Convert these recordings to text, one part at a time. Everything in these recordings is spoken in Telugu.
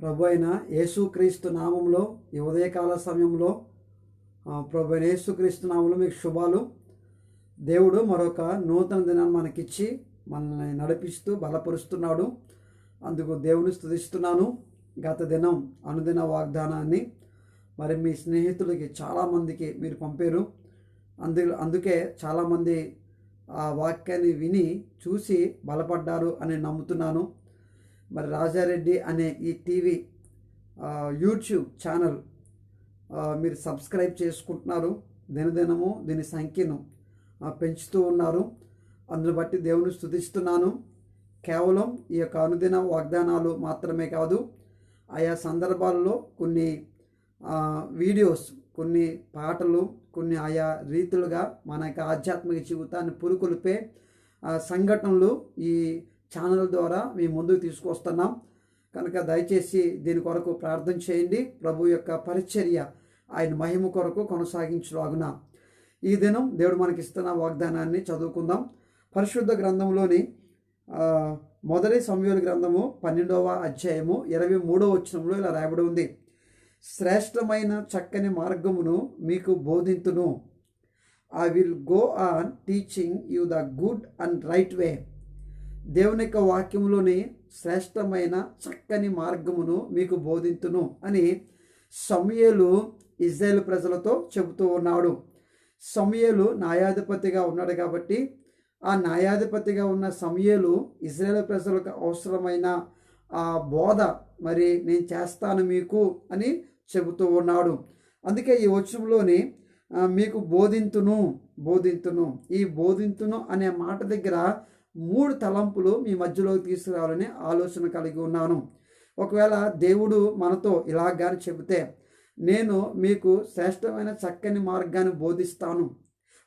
ప్రభు అయిన యేసుక్రీస్తు నామంలో ఈ ఉదయకాల సమయంలో ప్రభు అయిన యేసుక్రీస్తు నామంలో మీకు శుభాలు. దేవుడు మరొక నూతన దినాన్ని మనకిచ్చి మనల్ని నడిపిస్తూ బలపరుస్తున్నాడు. అందుకు దేవుని స్తుతిస్తున్నాను. గత దినం అనుదిన వాగ్దానాన్ని మరి మీ స్నేహితులకి చాలామందికి మీరు పంపారు. అందు అందుకే చాలామంది ఆ వాక్యాన్ని విని చూసి బలపడ్డారు అని నమ్ముతున్నాను. మరి రాజారెడ్డి అనే ఈ టీవీ యూట్యూబ్ ఛానల్ మీరు సబ్స్క్రైబ్ చేసుకుంటున్నారు. దినదినము దీని సంఖ్యను పెంచుతూ ఉన్నారు. అందును బట్టి దేవుని స్థుతిస్తున్నాను. కేవలం ఈ యొక్క అనుదిన వాగ్దానాలు మాత్రమే కాదు ఆయా సందర్భాలలో కొన్ని వీడియోస్ కొన్ని పాటలు కొన్ని ఆయా రీతులుగా మన యొక్క ఆధ్యాత్మిక జీవితాన్ని పురుకొలిపే సంఘటనలు ఈ ఛానల్ ద్వారా మీ ముందుకు తీసుకొస్తున్నాం కనుక దయచేసి దీని కొరకు ప్రార్థన చేయండి. ప్రభు యొక్క పరిచర్య ఆయన మహిమ కొరకు కొనసాగించలాగున. ఈ దినం దేవుడు మనకి ఇస్తున్న వాగ్దానాన్ని చదువుకుందాం. పరిశుద్ధ గ్రంథంలోని మొదటి సమయాల గ్రంథము పన్నెండవ అధ్యాయము ఇరవై మూడవ వచనంలో ఇలా రాయబడి ఉంది. శ్రేష్టమైన చక్కని మార్గమును మీకు బోధింతును. I will go on teaching you the good and right way దేవుని యొక్క వాక్యంలోని శ్రేష్టమైన చక్కని మార్గమును మీకు బోధింతును అని సమయలు ఇజ్రాయేల్ ప్రజలతో చెబుతూ ఉన్నాడు. సమయలు న్యాయాధిపతిగా ఉన్నాడు కాబట్టి ఆ న్యాయాధిపతిగా ఉన్న సమయలు ఇజ్రాయేల్ ప్రజలకు అవసరమైన ఆ బోధ మరి నేను చేస్తాను మీకు అని చెబుతూ ఉన్నాడు. అందుకే ఈ వచనంలోని మీకు బోధింతును బోధింతును. ఈ బోధింతును అనే మాట దగ్గర మూడు తలంపులు మీ మధ్యలోకి తీసుకురావాలని ఆలోచన కలిగి ఉన్నాను. ఒకవేళ దేవుడు మనతో ఇలాగాని చెబితే నేను మీకు శ్రేష్టమైన చక్కని మార్గాన్ని బోధిస్తాను.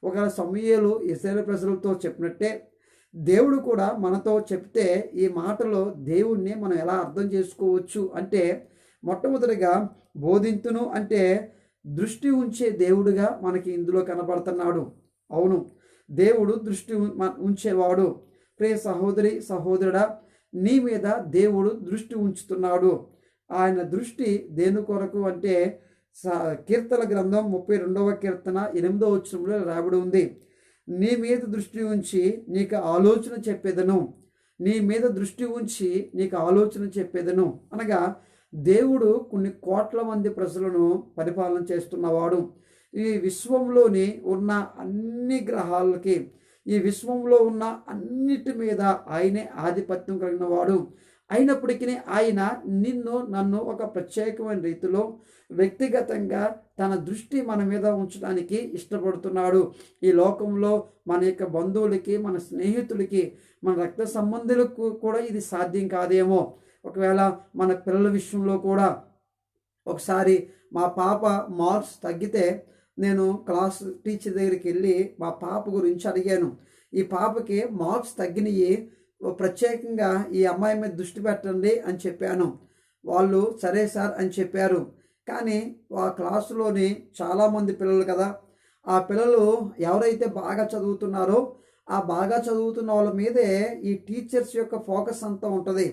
ఒకవేళ సమయాలు ఇస్రాయేల్ ప్రజలతో చెప్పినట్టే దేవుడు కూడా మనతో చెప్తే ఈ మాటలో దేవుణ్ణి మనం ఎలా అర్థం చేసుకోవచ్చు అంటే మొట్టమొదటిగా బోధింతును అంటే దృష్టి ఉంచే దేవుడుగా మనకి ఇందులో కనబడుతున్నాడు. అవును దేవుడు దృష్టి ఉం- ఉంచేవాడు. ప్రే సహోదరి సహోదరుడా నీ మీద దేవుడు దృష్టి ఉంచుతున్నాడు. ఆయన దృష్టి దేని కొరకు అంటే స- కీర్తన గ్రంథం ముప్పై రెండవ కీర్తన ఎనిమిదవ వచ్చంలో రాబడి ఉంది. నీ మీద దృష్టి ఉంచి నీకు ఆలోచన చెప్పేదను. నీ మీద దృష్టి ఉంచి నీకు ఆలోచన చెప్పేదను. అనగా దేవుడు కొన్ని కోట్ల మంది ప్రజలను పరిపాలన చేస్తున్నవాడు. ఈ విశ్వంలోని ఉన్న అన్ని గ్రహాలకి ఈ విశ్వంలో ఉన్న అన్నిటి మీద ఆయనే ఆధిపత్యం కలిగిన వాడు. అయినప్పటికీ ఆయన నిన్ను నన్ను ఒక ప్రత్యేకమైన రీతిలో వ్యక్తిగతంగా తన దృష్టి మన మీద ఉంచడానికి ఇష్టపడుతున్నాడు. ఈ లోకంలో మన యొక్క బంధువులకి మన స్నేహితులకి మన రక్త సంబంధులకు కూడా ఇది సాధ్యం కాదేమో. ఒకవేళ మన పిల్లల విషయంలో కూడా ఒకసారి మా పాప మార్క్స్ తగ్గితే నేను క్లాస్ టీచర్ దగ్గరికి వెళ్ళి మా పాప గురించి అడిగాను. ఈ పాపకి మార్క్స్ తగ్గినవి ప్రత్యేకంగా ఈ అమ్మాయి మీద దృష్టి పెట్టండి అని చెప్పాను. వాళ్ళు సరే సార్ అని చెప్పారు. కానీ ఆ క్లాసులోని చాలామంది పిల్లలు కదా ఆ పిల్లలు ఎవరైతే బాగా చదువుతున్నారో ఆ బాగా చదువుతున్న వాళ్ళ మీదే ఈ టీచర్స్ యొక్క ఫోకస్ అంతా ఉంటుంది.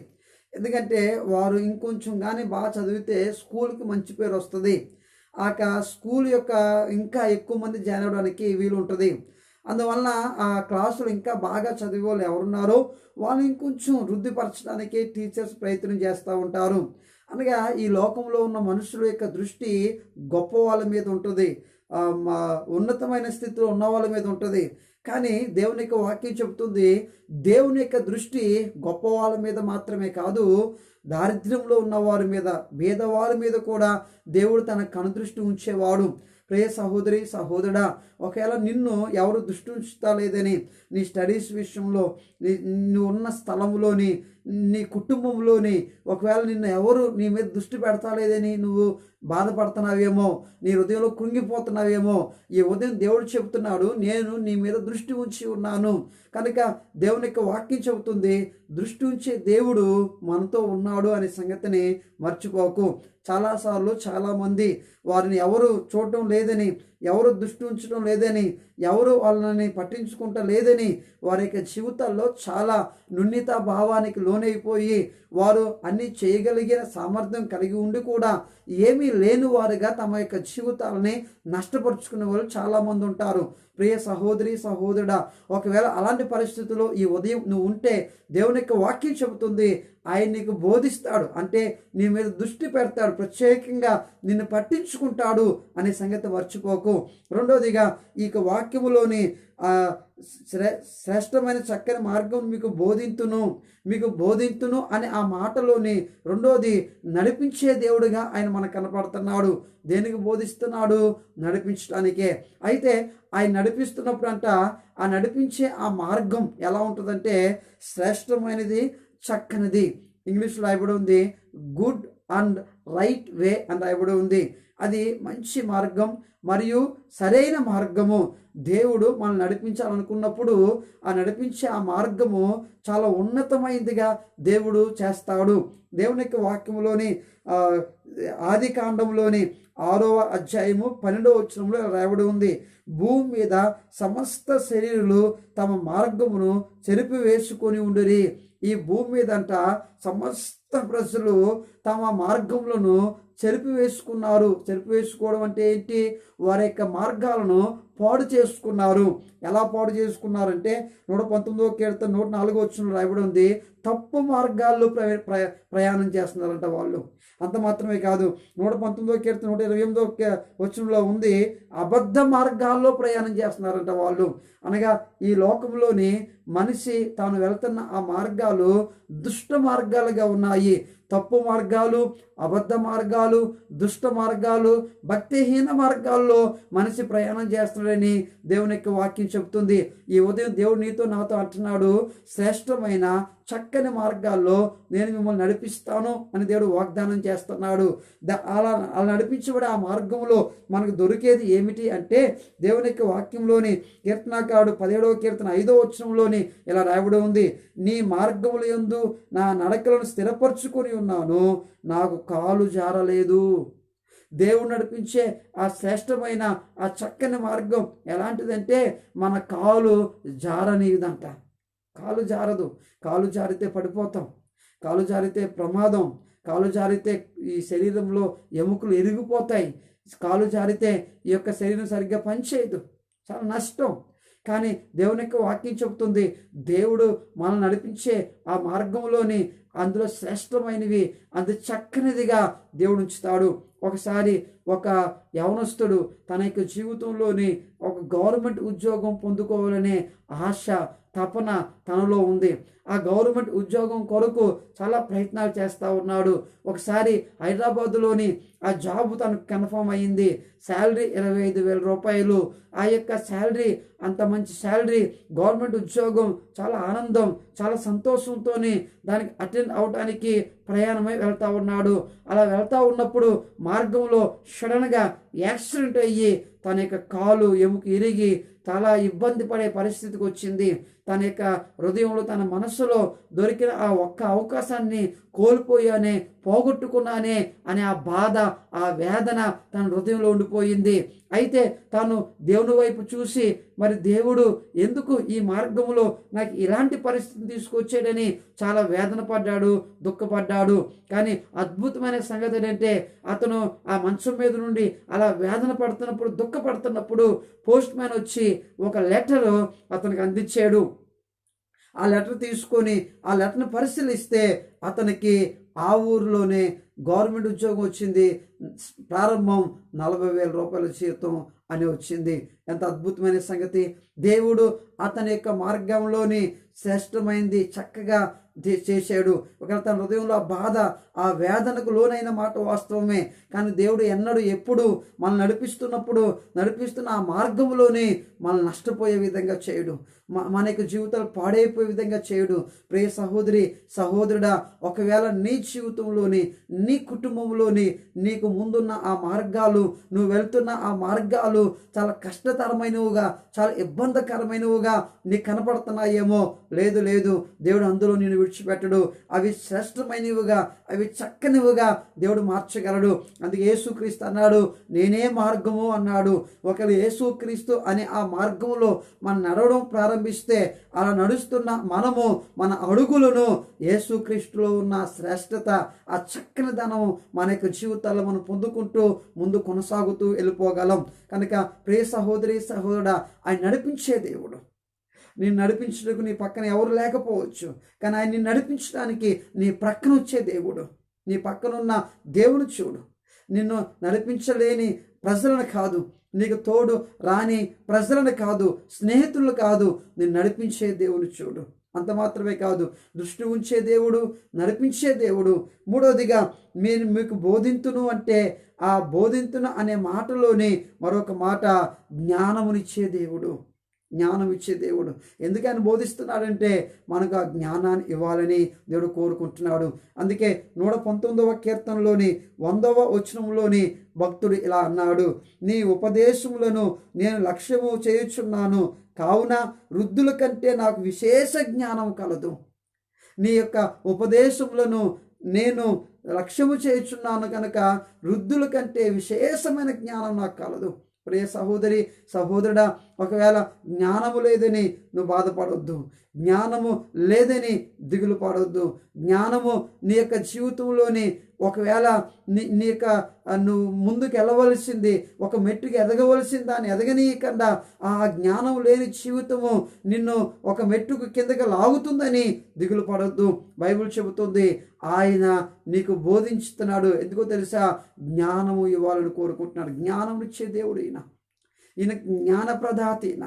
ఎందుకంటే వారు ఇంకొంచెం కానీ బాగా చదివితే స్కూల్కి మంచి పేరు వస్తుంది. ఆ స్కూల్ యొక్క ఇంకా ఎక్కువ మంది జాయిన్ అవ్వడానికి వీలు ఉంటుంది అందువలన ఆ క్లాసులు ఇంకా బాగా చదివే వాళ్ళు ఎవరున్నారో వాళ్ళు ఇంకొంచెం వృద్ధిపరచడానికి టీచర్స్ ప్రయత్నం చేస్తూ ఉంటారు. అనగా ఈ లోకంలో ఉన్న మనుషుల యొక్క దృష్టి గొప్ప వాళ్ళ మీద ఉంటుంది. మా ఉన్నతమైన స్థితిలో ఉన్న వాళ్ళ మీద ఉంటుంది. కానీ దేవుని యొక్క వాక్యం చెబుతుంది దేవుని యొక్క దృష్టి గొప్ప వాళ్ళ మీద మాత్రమే కాదు దారిద్ర్యంలో ఉన్న వారి మీద భేదవారి మీద కూడా దేవుడు తన కనుదృష్టి ఉంచేవాడు. ప్రియ సహోదరి సహోదరుడా ఒకవేళ నిన్ను ఎవరు దృష్టి ఉంచుతా లేదని నీ స్టడీస్ విషయంలో నీ నువ్వు ఉన్న స్థలంలోని నీ కుటుంబంలోని ఒకవేళ నిన్ను ఎవరు నీ మీద దృష్టి పెడతా లేదని నువ్వు బాధపడుతున్నావేమో నీ హృదయంలో కృంగిపోతున్నావేమో ఈ ఉదయం దేవుడు చెబుతున్నాడు నేను నీ మీద దృష్టి ఉంచి ఉన్నాను. కనుక దేవుని యొక్క వాక్యం చెబుతుంది దృష్టి ఉంచే దేవుడు మనతో ఉన్నాడు అనే సంగతిని మర్చిపోకు. చాలాసార్లు చాలామంది వారిని ఎవరు చూడటం లేదని ఎవరు దృష్టి ఉంచడం లేదని ఎవరు వాళ్ళని పట్టించుకుంటా లేదని వారి యొక్క జీవితాల్లో చాలా నున్నిత భావానికి లోనైపోయి వారు అన్ని చేయగలిగిన సామర్థ్యం కలిగి ఉండి కూడా ఏమీ లేని వారుగా తమ యొక్క జీవితాలని నష్టపరుచుకునే వాళ్ళు చాలామంది ఉంటారు. ప్రియ సహోదరి సహోదరుడా ఒకవేళ అలాంటి పరిస్థితుల్లో ఈ ఉదయం నువ్వు ఉంటే దేవుని యొక్క వాక్యం చెబుతుంది ఆయన నీకు బోధిస్తాడు. అంటే నీ మీద దృష్టి పెడతాడు ప్రత్యేకంగా నిన్ను పట్టించుకుంటాడు అనే సంగతి మర్చిపోకు. రెండవదిగా ఈ యొక్క వాక్యములోని శ్రేష్టమైన చక్కని మార్గం మీకు బోధింతును మీకు బోధింతును అనే ఆ మాటలోని రెండోది నడిపించే దేవుడిగా ఆయన మనకు కనపడుతున్నాడు. దేనికి బోధిస్తున్నాడు? నడిపించడానికే అయితే ఆయన నడిపిస్తున్నప్పుడు అంట ఆ నడిపించే ఆ మార్గం ఎలా ఉంటుందంటే శ్రేష్టమైనది చక్కనిది. ఇంగ్లీష్లో రాయబడి ఉంది గుడ్ అండ్ రైట్ వే అని రాయబడి ఉంది. అది మంచి మార్గం మరియు సరైన మార్గము. దేవుడు మనం నడిపించాలనుకున్నప్పుడు ఆ నడిపించే ఆ మార్గము చాలా ఉన్నతమైందిగా దేవుడు చేస్తాడు. దేవుని యొక్క వాక్యంలోని ఆది కాండంలోని ఆరవ అధ్యాయము పన్నెండవ వచనంలో రాయబడి ఉంది. భూమి మీద సమస్త శరీరులు తమ మార్గమును చెరిపి వేసుకొని ఉండిరి. ఈ భూమి మీద అంట సమస్త ప్రజలు తమ మార్గములను చెరిపివేసుకున్నారు. వేసుకున్నారు వేసుకోవడం అంటే ఏంటి? వారి యొక్క మార్గాలను పాడు చేసుకున్నారు. ఎలా పాడు చేసుకున్నారంటే నూట పంతొమ్మిదో కీర్తన నూట నాలుగో వచ్చిన రాయబడి ఉంది. తప్పు మార్గాల్లో ప్రయాణం చేస్తున్నారంట వాళ్ళు. అంత మాత్రమే కాదు. నూట పంతొమ్మిదో కీర్తన నూట ఇరవై ఎనిమిదో వచనంలో ఉంది. అబద్ధ మార్గాల్లో ప్రయాణం చేస్తున్నారంట వాళ్ళు. అనగా ఈ లోకంలోని మనిషి తాను వెళ్తున్న ఆ మార్గాలు దుష్ట మార్గాలుగా ఉన్నాయి. travailler తప్పు మార్గాలు అబద్ధ మార్గాలు దుష్ట మార్గాలు భక్తిహీన మార్గాల్లో మనిషి ప్రయాణం చేస్తున్నాడని దేవుని యొక్క వాక్యం చెబుతుంది. ఈ ఉదయం దేవుడు నీతో నాతో అంటున్నాడు శ్రేష్టమైన చక్కని మార్గాల్లో నేను మిమ్మల్ని నడిపిస్తాను అని దేవుడు వాగ్దానం చేస్తున్నాడు. అలా అలా నడిపించబడి ఆ మార్గంలో మనకు దొరికేది ఏమిటి అంటే దేవుని యొక్క వాక్యంలోని కీర్తనాకారుడు పదిహేడవ కీర్తన ఐదో వచ్చంలోని ఇలా రాయబడి ఉంది నీ మార్గముల ఎందు నా నడకలను స్థిరపరచుకొని ఉన్నాను నాకు కాలు జారలేదు. దేవుడు నడిపించే ఆ శ్రేష్టమైన ఆ చక్కని మార్గం ఎలాంటిదంటే మన కాలు జారనిదంట కాలు జారదు. కాలు జారితే పడిపోతాం. కాలు జారితే ప్రమాదం. కాలు జారితే ఈ శరీరంలో ఎముకలు ఎరిగిపోతాయి కాలు జారితే ఈ యొక్క శరీరం సరిగ్గా పనిచేయదు. చాలా నష్టం. కానీ దేవుని యొక్క వాక్యం చెబుతుంది దేవుడు మనం నడిపించే ఆ మార్గంలోని అందులో శ్రేష్టమైనవి అంత చక్కనిదిగా దేవుడు ఉంచుతాడు. ఒకసారి ఒక యవనస్తుడు తన యొక్క జీవితంలోని ఒక గవర్నమెంట్ ఉద్యోగం పొందుకోవాలనే ఆశ తపన తనలో ఉంది. ఆ గవర్నమెంట్ ఉద్యోగం కొరకు చాలా ప్రయత్నాలు చేస్తూ ఉన్నాడు. ఒకసారి హైదరాబాద్లోని ఆ జాబ్ తనకు కన్ఫర్మ్ అయ్యింది శాలరీ ఇరవై ఐదు వేల రూపాయలు. ఆ యొక్క శాలరీ అంత మంచి శాలరీ గవర్నమెంట్ ఉద్యోగం చాలా ఆనందం చాలా సంతోషంతోనే దానికి అటెండ్ అవడానికి ప్రయాణమై వెళ్తా ఉన్నాడు. అలా వెళ్తా ఉన్నప్పుడు మార్గంలో సడన్గా యాక్సిడెంట్ అయ్యి తన యొక్క కాలు ఎముక ఇరిగి చాలా ఇబ్బంది పడే పరిస్థితికి వచ్చింది. తన యొక్క హృదయంలో తన మనస్సులో దొరికిన ఆ ఒక్క అవకాశాన్ని కోల్పోయానే పోగొట్టుకున్నానే అనే ఆ బాధ ఆ వేదన తన హృదయంలో ఉండిపోయింది. అయితే తాను దేవుని వైపు చూసి మరి దేవుడు ఎందుకు ఈ మార్గంలో నాకు ఇలాంటి పరిస్థితిని తీసుకొచ్చాడని చాలా వేదన పడ్డాడు దుఃఖపడ్డాడు. కానీ అద్భుతమైన సంగతి ఏంటంటే అతను ఆ మంచం మీద నుండి అలా వేదన పడుతున్నప్పుడు దుఃఖపడుతున్నప్పుడు పోస్ట్ మ్యాన్ వచ్చి ఒక లెటర్ అతనికి అందించాడు. ఆ లెటర్ తీసుకొని ఆ లెటర్ని పరిశీలిస్తే అతనికి ఆ ఊరిలోనే గవర్నమెంట్ ఉద్యోగం వచ్చింది. ప్రారంభం నలభై వేల రూపాయల జీతం అని వచ్చింది. ఎంత అద్భుతమైన సంగతి. దేవుడు అతని యొక్క మార్గంలోని శ్రేష్టమైంది. చక్కగా చేశాడు. ఒకవేళ తన హృదయంలో ఆ బాధ ఆ వేదనకు లోనైన మాట వాస్తవమే. కానీ దేవుడు ఎన్నడూ ఎప్పుడు మనల్ని నడిపిస్తున్నప్పుడు నడిపిస్తున్న ఆ మార్గంలోనే మనల్ని నష్టపోయే విధంగా చేయడు. మ- మన యొక్క జీవితాలు పాడైపోయే విధంగా చేయడు. ప్రియ సహోదరి సహోదరుడా ఒకవేళ నీ జీవితంలోని నీ కుటుంబంలోని నీకు ముందున్న ఆ మార్గాలు నువ్వు వెళ్తున్న ఆ మార్గాలు చాలా కష్టతరమైనవిగా చాలా ఇబ్బందికరమైనవిగా నీకు కనపడుతున్నాయేమో? లేదు లేదు. దేవుడు అందులో నేను విడిచిపెట్టడు. అవి శ్రేష్టమైనవిగా అవి చక్కనివిగా దేవుడు మార్చగలడు. అందుకే యేసుక్రీస్తు అన్నాడు నేనే మార్గము అన్నాడు. ఒకరు యేసుక్రీస్తు అనే ఆ మార్గములో మనం నడవడం ప్రారంభిస్తే అలా నడుస్తున్న మనము మన అడుగులను యేసుక్రీస్తులో ఉన్న శ్రేష్టత ఆ చక్కని ధనం మన యొక్క జీవితాల్లో మనం పొందుకుంటూ ముందు కొనసాగుతూ వెళ్ళిపోగలం. కనుక ప్రియ సహోదరి సహోదరుడా ఆయన నడిపించే దేవుడు. నేను నడిపించడానికి నీ పక్కన ఎవరు లేకపోవచ్చు. కానీ ఆయన నిన్ను నడిపించడానికి నీ ప్రక్కన వచ్చే దేవుడు. నీ పక్కనున్న దేవుని చూడు. నిన్ను నడిపించలేని ప్రజలను కాదు. నీకు తోడు రాని ప్రజలను కాదు. స్నేహితులు కాదు. నేను నడిపించే దేవుని చూడు. అంత మాత్రమే కాదు. దృష్టి ఉంచే దేవుడు నడిపించే దేవుడు. మూడవదిగా మీరు మీకు బోధింతును అంటే ఆ బోధింతును అనే మాటలోనే మరొక మాట జ్ఞానమునిచ్చే దేవుడు. జ్ఞానం ఇచ్చే దేవుడు. ఎందుకని ఆయన బోధిస్తున్నాడంటే మనకు ఆ జ్ఞానాన్ని ఇవ్వాలని దేవుడు కోరుకుంటున్నాడు. అందుకే నూట పంతొమ్మిదవ కీర్తనలోని వందవ వచనంలోని భక్తుడు ఇలా అన్నాడు నీ ఉపదేశములను నేను లక్ష్యము చేయుచున్నాను కావున వృద్ధుల కంటే నాకు విశేష జ్ఞానం కలదు. నీ యొక్క ఉపదేశములను నేను లక్ష్యము చేయుచున్నాను కనుక వృద్ధుల కంటే విశేషమైన జ్ఞానం నాకు కలదు. ప్రియ సహోదరి సహోదరుడా ఒకవేళ జ్ఞానము లేదని నువ్వు బాధపడవద్దు జ్ఞానము లేదని దిగులు పడవద్దు జ్ఞానము నీ యొక్క జీవితంలోని ఒకవేళ నీ నీ యొక్క నువ్వు ముందుకు వెళ్ళవలసింది ఒక మెట్టుకి ఎదగవలసింది దాన్ని ఎదగనీయకుండా ఆ జ్ఞానం లేని జీవితము నిన్ను ఒక మెట్టుకు కిందకి లాగుతుందని దిగులు పడవద్దు బైబిల్ చెబుతుంది ఆయన నీకు బోధించుతున్నాడు. ఎందుకో తెలుసా? జ్ఞానము ఇవ్వాలని కోరుకుంటున్నాడు. జ్ఞానం ఇచ్చే దేవుడు ఈయన. ఈయన జ్ఞానప్రదాత ఈయన.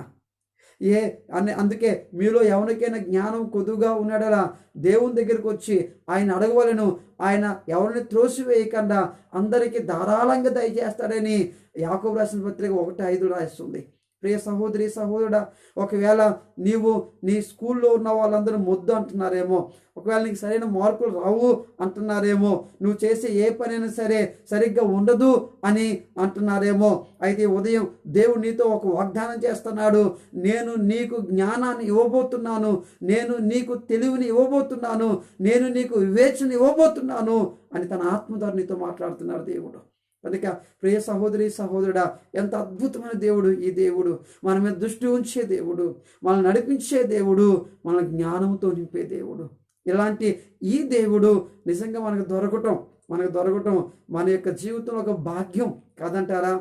ఏ అనే అందుకే మీలో ఎవరికైనా జ్ఞానం కొద్దుగా ఉన్నాడలా దేవుని దగ్గరికి వచ్చి ఆయన అడగవలను. ఆయన ఎవరిని త్రోసివేయకుండా. అందరికీ ధారాళంగా దయచేస్తాడని యాకోబు రాసిన పత్రిక ఒకటి ఐదు రాస్తుంది. ప్రియ సహోదరి సహోదరుడా ఒకవేళ నీవు నీ స్కూల్లో ఉన్న వాళ్ళందరూ ముద్దు అంటున్నారేమో ఒకవేళ నీకు సరైన మార్కులు రావు అంటున్నారేమో నువ్వు చేసే ఏ పనైనా సరే సరిగ్గా ఉండదు అని అంటున్నారేమో అయితే ఉదయం దేవుడు నీతో ఒక వాగ్దానం చేస్తున్నాడు. నేను నీకు జ్ఞానాన్ని ఇవ్వబోతున్నాను నేను నీకు తెలివిని ఇవ్వబోతున్నాను నేను నీకు వివేచన ఇవ్వబోతున్నాను అని తన ఆత్మ ద్వారా నీతో మాట్లాడుతున్నాడు దేవుడు. కనుక ప్రియ సహోదరి సహోదరుడా ఎంత అద్భుతమైన దేవుడు ఈ దేవుడు. మన మీద దృష్టి ఉంచే దేవుడు. మనల్ని నడిపించే దేవుడు. మన జ్ఞానంతో నింపే దేవుడు. ఇలాంటి ఈ దేవుడు నిజంగా మనకు దొరకటం మనకు దొరకటం మన యొక్క జీవితంలో ఒక భాగ్యం కాదంటారా?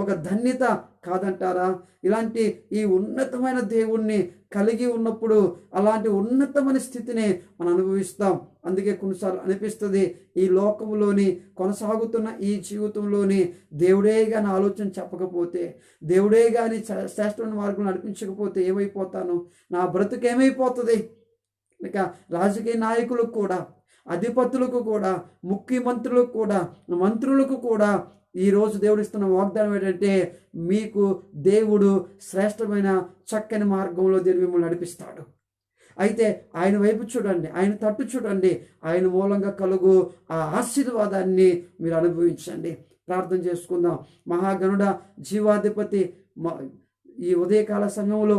ఒక ధన్యత కాదంటారా? ఇలాంటి ఈ ఉన్నతమైన దేవుణ్ణి కలిగి ఉన్నప్పుడు అలాంటి ఉన్నతమైన స్థితిని మనం అనుభవిస్తాం. అందుకే కొన్నిసార్లు అనిపిస్తుంది ఈ లోకంలోని కొనసాగుతున్న ఈ జీవితంలోని దేవుడే కానీ ఆలోచన చెప్పకపోతే దేవుడే కానీ శ్రేష్టమైన మార్గం నడిపించకపోతే ఏమైపోతాను? నా బ్రతుకు ఏమైపోతుంది? ఇక రాజకీయ నాయకులకు కూడా అధిపతులకు కూడా ముఖ్యమంత్రులకు కూడా మంత్రులకు కూడా ఈరోజు దేవుడు ఇస్తున్న వాగ్దానం ఏంటంటే మీకు దేవుడు శ్రేష్టమైన చక్కని మార్గంలో దేవుడు మిమ్మల్ని నడిపిస్తాడు. అయితే ఆయన వైపు చూడండి ఆయన తట్టు చూడండి ఆయన మూలంగా కలుగు ఆ ఆశీర్వాదాన్ని మీరు అనుభవించండి. ప్రార్థన చేసుకుందాం. మహాగణుడ జీవాధిపతి మా ఈ ఉదయకాల సమయంలో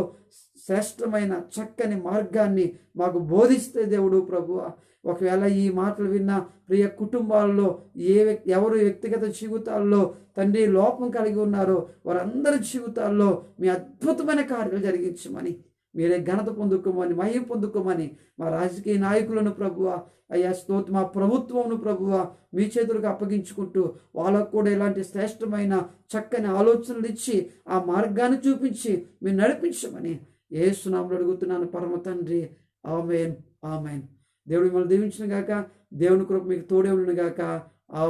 శ్రేష్టమైన చక్కని మార్గాన్ని మాకు బోధిస్తే దేవుడు ప్రభు ఒకవేళ ఈ మాటలు విన్న ప్రియ కుటుంబాల్లో ఏ వ్యక్తి ఎవరు వ్యక్తిగత జీవితాల్లో తండ్రి లోపం కలిగి ఉన్నారో వారందరి జీవితాల్లో మీ అద్భుతమైన కార్యాలు జరిగించమని మీరే ఘనత పొందుకోమని మహిమ పొందుకోమని మా రాజకీయ నాయకులను ప్రభువ అయ్యా స్తోత్ మా ప్రభుత్వమును ప్రభువ మీ చేతులకు అప్పగించుకుంటూ వాళ్ళకు కూడా ఇలాంటి శ్రేష్టమైన చక్కని ఆలోచనలు ఇచ్చి ఆ మార్గాన్ని చూపించి మీరు నడిపించమని ఏ సునాములు అడుగుతున్నాను పరమ తండ్రి. Amen amen. దేవుడు మిమ్మల్ని దీవించిన గాక దేవుని కృప మీకు తోడే ఉండును గాక. ఆ